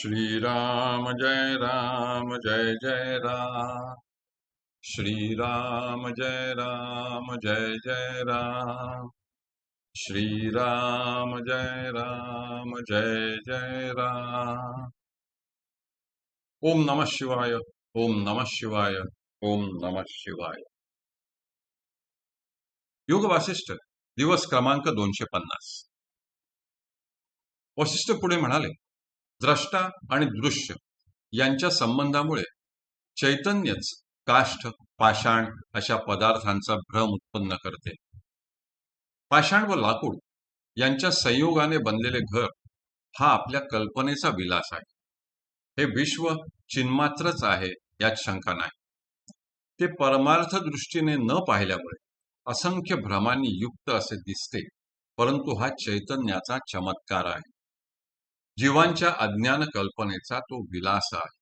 श्रीराम जय राम जय जय राम। श्रीराम जय राम जय जय राम। श्रीराम जय राम जय जय राम। ओम नमः शिवाय ओम नमः शिवाय ओम नमः शिवाय। योग वासिष्ठ दिवस क्रमांक दोनशे पन्नास. वशिष्ठ पुढे म्हणाले द्रष्टा आणि दृश्य यांच्या संबंधामुळे चैतन्यच काष्ठ पाषाण अशा पदार्थांचा भ्रम उत्पन्न करते. पाषाण व लाकूड यांच्या संयोगाने बनलेले घर हा आपल्या कल्पनेचा विलास आहे. हे विश्व चिन्मात्रच आहे यात शंका नाही. ते परमार्थ दृष्टीने न पाहिल्यामुळे असंख्य भ्रमांनी युक्त असे दिसते परंतु हा चैतन्याचा चमत्कार आहे. जीवांच्या अज्ञान कल्पनेचा तो विलास आहे.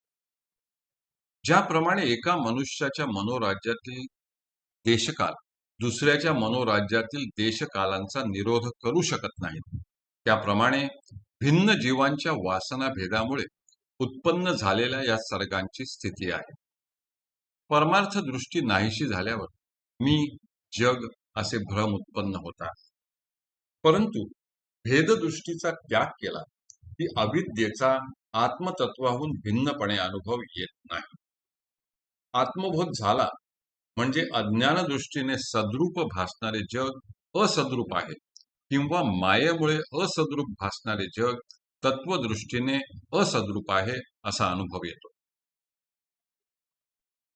ज्याप्रमाणे एका मनुष्याच्या मनोराज्यातील देशकाल दुसऱ्याच्या मनोराज्यातील देशकालांचा निरोध करू शकत नाहीत त्याप्रमाणे भिन्न जीवांच्या वासना भेदामुळे उत्पन्न झालेल्या या सर्गांची स्थिती आहे. परमार्थ दृष्टी नाहीशी झाल्यावर मी जग असे भ्रम उत्पन्न होता परंतु भेददृष्टीचा त्याग केला की अविद्येचा आत्मतत्वाहून भिन्नपणे अनुभव येत नाही. आत्मबोध झाला म्हणजे अज्ञानदृष्टीने सद्रूप भासणारे जग असद्रूप आहे किंवा मायेमुळे असद्रूप भासणारे जग तत्वदृष्टीने असद्रूप आहे असा अनुभव येतो.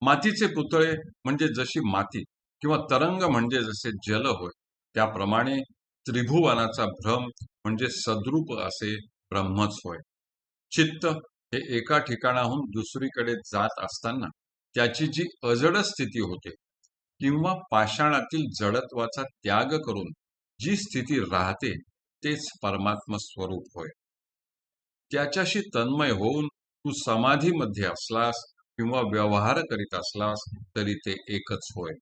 मातीचे पुतळे म्हणजे जशी माती किंवा तरंग म्हणजे जसे जल होय त्याप्रमाणे त्रिभुवनाचा भ्रम म्हणजे सद्रूप असे ब्रह्मच होय. चित्त हे एका ठिकाणाहून दुसरीकडे जात असताना त्याची जी अजड स्थिती होते किंवा पाषाणातील जडत्वाचा त्याग करून जी स्थिती राहते तेच परमात्म स्वरूप होय. त्याच्याशी तन्मय होऊन तू समाधीमध्ये असलास किंवा व्यवहार करीत असलास तरी ते एकच होय.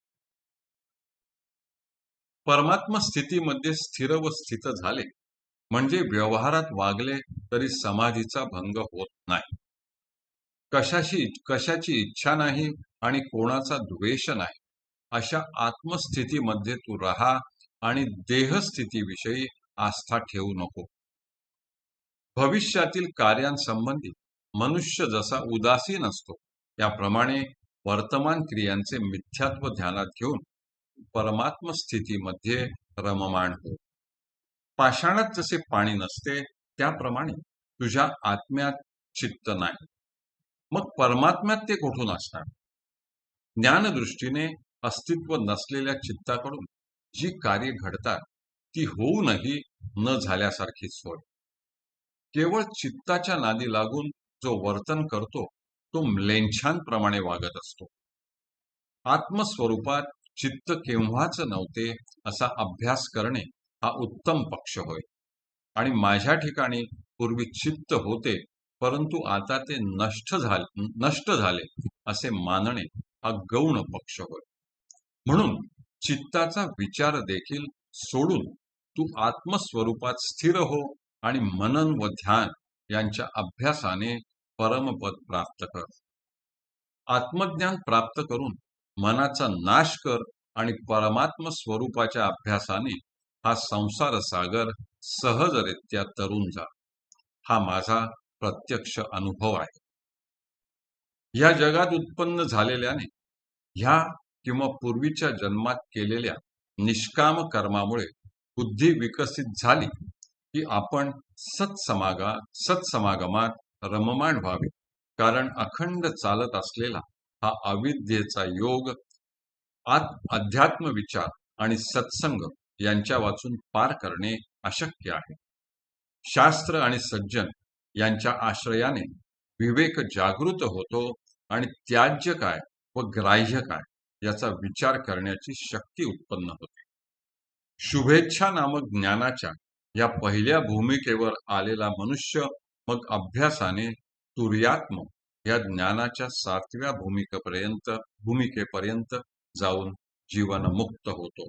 परमात्मा स्थितीमध्ये स्थिर व स्थित झाले म्हणजे व्यवहारात वागले तरी समाधीचा भंग होत नाही. कशाशी कशाची इच्छा नाही आणि कोणाचा द्वेष नाही. अशा आत्मस्थितीमध्ये तू राहा आणि देहस्थितीविषयी आस्था ठेवू नको. भविष्यातील कार्यांसंबंधी मनुष्य जसा उदासीन असतो त्याप्रमाणे वर्तमान क्रियांचे मिथ्यात्व ध्यानात घेऊन परमात्म स्थितीमध्ये रममाण हो पाषाणात जसे पाणी नसते त्याप्रमाणे तुझ्या आत्म्यात चित्त नाही. मग परमात्म्यात ते कुठून असणार? ज्ञानदृष्टीने अस्तित्व नसलेल्या चित्ताकडून जी कार्य घडतात ती होऊनही न झाल्यासारखीच होय केवळ चित्ताच्या नादी लागून जो वर्तन करतो तो म्लेंछांप्रमाणे वागत असतो. आत्मस्वरूपात चित्त केव्हाच नव्हते असा अभ्यास करणे हा उत्तम पक्ष होय. आणि माझ्या ठिकाणी पूर्वी चित्त होते परंतु आता ते नष्ट झाले नष्ट झाले असे मानणे हा गौण पक्ष होय. म्हणून चित्ताचा विचार देखील सोडून तू आत्मस्वरूपात स्थिर हो आणि मनन व ध्यान यांच्या अभ्यासाने परमपद प्राप्त कर. आत्मज्ञान प्राप्त करून मनाचा नाश कर आणि परमात्म स्वरूपाच्या अभ्यासाने हा संसार सागर सहजरित्या तरुण जा हा माझा प्रत्यक्ष अनुभव आहे. या जगात उत्पन्न झालेल्याने ह्या किंवा पूर्वीच्या जन्मात केलेल्या निष्काम कर्मामुळे बुद्धी विकसित झाली की आपण सत्समागा सत्समागमात रममाण व्हावे. कारण अखंड चालत असलेला हा अविद्येचा योग आत अध्यात्म विचार आणि सत्संग यांच्या वाचून पार करणे अशक्य आहे. शास्त्र आणि सज्जन यांच्या आश्रयाने विवेक जागृत होतो आणि त्याज्य काय व ग्राह्य काय याचा विचार करण्याची शक्ती उत्पन्न होते. शुभेच्छा नामक ज्ञानाच्या या पहिल्या भूमिकेवर आलेला मनुष्य मग अभ्यासाने तुर्यात्म या ज्ञानाच्या सातव्या भूमिकेपर्यंत भूमिकेपर्यंत जाऊन जीवनमुक्त होतो.